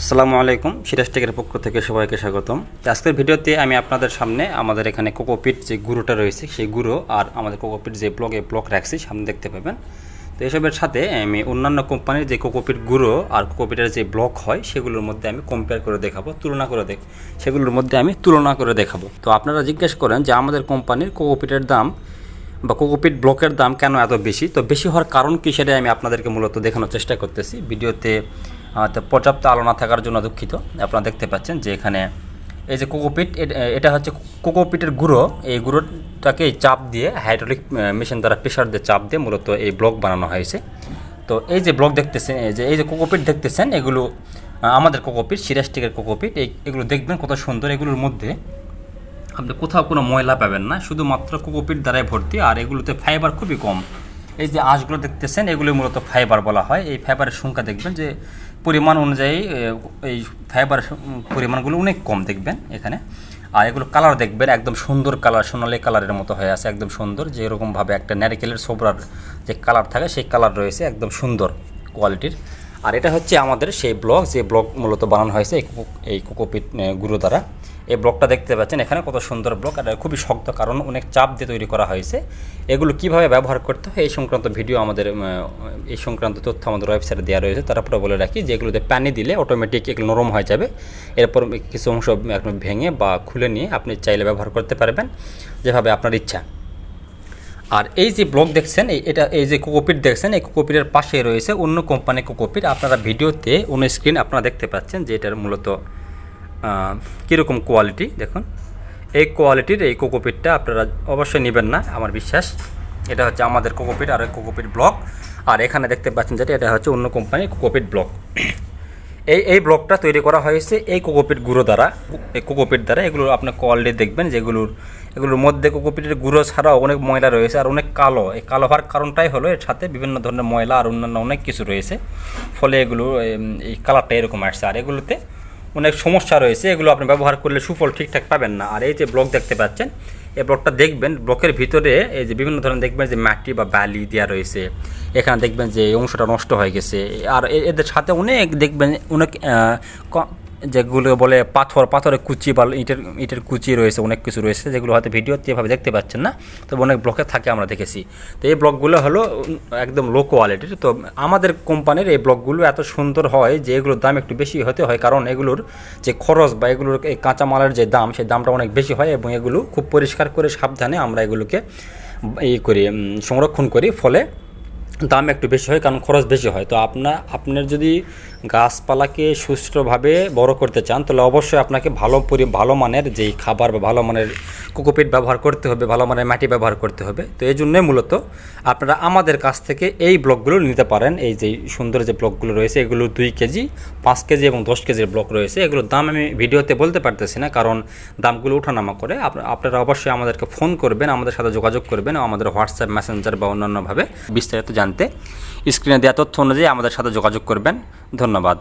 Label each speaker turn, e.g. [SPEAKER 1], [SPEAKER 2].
[SPEAKER 1] আসসালামু আলাইকুম, সিরাজ টেকের পক্ষ থেকে সবাইকে স্বাগতম। আজকের ভিডিওতে আমি আপনাদের সামনে আমাদের এখানে কোকোপিট যে গুঁড়োটা রয়েছে, সেই গুঁড়ো আর আমাদের কোকোপিট যে ব্লক ব্লক রাখছি, সামনে দেখতে পাবেন। তো এসবের সাথে আমি অন্যান্য কোম্পানির যে কোকোপিট গুঁড়ো আর কোকোপিটের যে ব্লক হয়, সেগুলোর মধ্যে আমি কম্পেয়ার করে দেখাবো, তুলনা করে দেখ, সেগুলোর মধ্যে আমি তুলনা করে দেখাবো। তো আপনারা জিজ্ঞেস করেন যে আমাদের কোম্পানির কোকোপিটের দাম বা কোকোপিট ব্লকের দাম কেন এত বেশি? তো বেশি হওয়ার কারণ কী সেটাই আমি আপনাদেরকে মূলত দেখানোর চেষ্টা করতেছি। ভিডিওতে পর্যাপ্ত আলো না থাকার জন্য দুঃখিত। আপনারা দেখতে পাচ্ছেন যে এখানে এই যে কোকোপিট এট- হচ্ছে কোকোপিটের গুঁড়ো। এই গুঁড়োটাকে চাপ দিয়ে, হাইড্রোলিক মেশিন দ্বারা প্রেশার দিয়ে চাপ দিয়ে মূলত এই ব্লক বানানো হয়েছে। তো এই যে ব্লক দেখতেছেন, এই যে এই যে কোকোপিট দেখতেছেন, এগুলো আমাদের কোকোপিট, সিরাস্টিকের কোকোপিট। এগুলো দেখবেন কত সুন্দর। এগুলোর মধ্যে আপনি কোথাও কোনো ময়লা পাবেন না। শুধুমাত্র কোকোপিট দ্বারাই ভর্তি, আর এগুলোতে ফাইবার খুবই কম। এই যে আঁশগুলো দেখতেছেন এগুলো মূলত ফাইবার বলা হয়। এই ফাইবারের সংখ্যা দেখবেন যে, পরিমাণ অনুযায়ী এই ফাইবার পরিমাণগুলো অনেক কম দেখবেন এখানে। আর এগুলো কালার দেখবেন, একদম সুন্দর কালার সোনালি কালারের মতো হয়ে আছে, একদম সুন্দর। যে এরকমভাবে একটা নারিকেলের সোবরার যে কালার থাকে, সেই কালার রয়েছে, একদম সুন্দর কোয়ালিটির আর এটা হচ্ছে আমাদের সেই ব্লক যে ব্লক মূলত বানানো হয়েছে এই কোকো- এই কোকোপিট গুঁড়ো দ্বারা। এই ব্লকটা দেখতে পাচ্ছেন, এখানে কত সুন্দর ব্লক, আর খুবই শক্ত, কারণ অনেক চাপ দিয়ে তৈরি করা হয়েছে। এগুলো কীভাবে ব্যবহার করতে হয়, এই সংক্রান্ত ভিডিও আমাদের এই সংক্রান্ত তথ্য আমাদের ওয়েবসাইটে দেওয়া রয়েছে। তারপরে বলে রাখি যে এগুলোতে পানি দিলে অটোমেটিক এগুলো নরম হয়ে যাবে। এরপর কিছু অংশ আপনি ভেঙে বা খুলে নিয়ে আপনি চাইলে ব্যবহার করতে পারবেন, যেভাবে আপনার ইচ্ছা। আর এই যে ব্লক দেখছেন এটা, এই যে কোকোপিট দেখছেন, এই কোকোপিটের পাশে রয়েছে অন্য কোম্পানি কোকোপিট। আপনারা ভিডিওতে অন্য স্ক্রিন আপনারা দেখতে পাচ্ছেন যে এটার মূলত কীরকম কোয়ালিটি দেখুন, এই কোয়ালিটির এই কোকোপিটটা আপনারা অবশ্যই নেবেন না, আমার বিশ্বাস। এটা হচ্ছে আমাদের কোকোপিট আর কোকোপিট ব্লক আর এখানে দেখতে পাচ্ছেন যেটা, এটা হচ্ছে অন্য কোম্পানির কোকোপিট ব্লক এই এই ব্লকটা তৈরি করা হয়েছে এই কোকোপিট গুঁড়ো দ্বারা। এই কোকোপিট দ্বারা, এগুলো আপনার কোয়ালিটি দেখবেন যেগুলোর এগুলোর মধ্যে কোকোপিটের গুঁড়ো ছাড়াও অনেক ময়লা রয়েছে আর অনেক কালো। এই কালো হওয়ার কারণটাই হলো এর সাথে বিভিন্ন ধরনের ময়লা আর অন্যান্য অনেক কিছু রয়েছে। ফলে এগুলো এই কালারটা এরকম আসছে। আর এগুলোতে অনেক সমস্যা রয়েছে, এগুলো আপনি ব্যবহার করলে সুফল ঠিকঠাক পাবেন না। আর এই যে ব্লক দেখতে পাচ্ছেন, এই ব্লকটা দেখবেন ব্লকের ভিতরে এই যে বিভিন্ন ধরনের দেখবেন যে মাটি বা বালি দেওয়া রয়েছে, এখানে দেখবেন যে অংশটা নষ্ট হয়ে গেছে। আর এদের সাথে অনেক দেখবেন, অনেক যেগুলো বলে পাথর, পাথরের কুচি বা ইটের ইটের কুচি রয়েছে, অনেক কিছু রয়েছে, যেগুলো হয়তো ভিডিওতে এভাবে দেখতে পাচ্ছেন না, তবে অনেক ব্লকে থাকে আমরা দেখেছি। তো এই ব্লকগুলো হলো একদম লো কোয়ালিটির তো আমাদের কোম্পানির এই ব্লকগুলো এত সুন্দর হয় যে এগুলোর দাম একটু বেশি হতে হয়, কারণ এগুলোর যে খরচ বা এগুলোর এই কাঁচামালের যে দাম, সেই দামটা অনেক বেশি হয় এবং এগুলো খুব পরিষ্কার করে সাবধানে আমরা এগুলোকে এই করি সংরক্ষণ করি। ফলে দাম একটু বেশি হয়, কারণ খরচ বেশি হয়। তো আপনার আপনার যদি গাছপালাকে সুষ্ঠুভাবে বড় করতে চান, তাহলে অবশ্যই আপনাকে ভালো পরি, ভালো মানের যেই খাবার বা ভালো মানের কোকোপিট ব্যবহার করতে হবে, ভালো মানের মাটি ব্যবহার করতে হবে। তো এই জন্যই মূলত আপনারা আমাদের কাছ থেকে এই ব্লকগুলো নিতে পারেন। এই যে সুন্দর যে ব্লকগুলো রয়েছে, এগুলো দুই কেজি, পাঁচ কেজি এবং দশ কেজির ব্লক রয়েছে। এগুলোর দাম আমি ভিডিওতে বলতে পারতেছি না, কারণ দামগুলো ওঠানামা করে। আপ- আপনারা অবশ্যই আমাদেরকে ফোন করবেন, আমাদের সাথে যোগাযোগ করবেন, আমাদের হোয়াটসঅ্যাপ, মেসেঞ্জার বা অন্যান্যভাবে বিস্তারিত জানতে। স্ক্রিনে দেওয়া তথ্য অনুযায়ী আমাদের সাথে যোগাযোগ করবেন। ধন্যবাদ।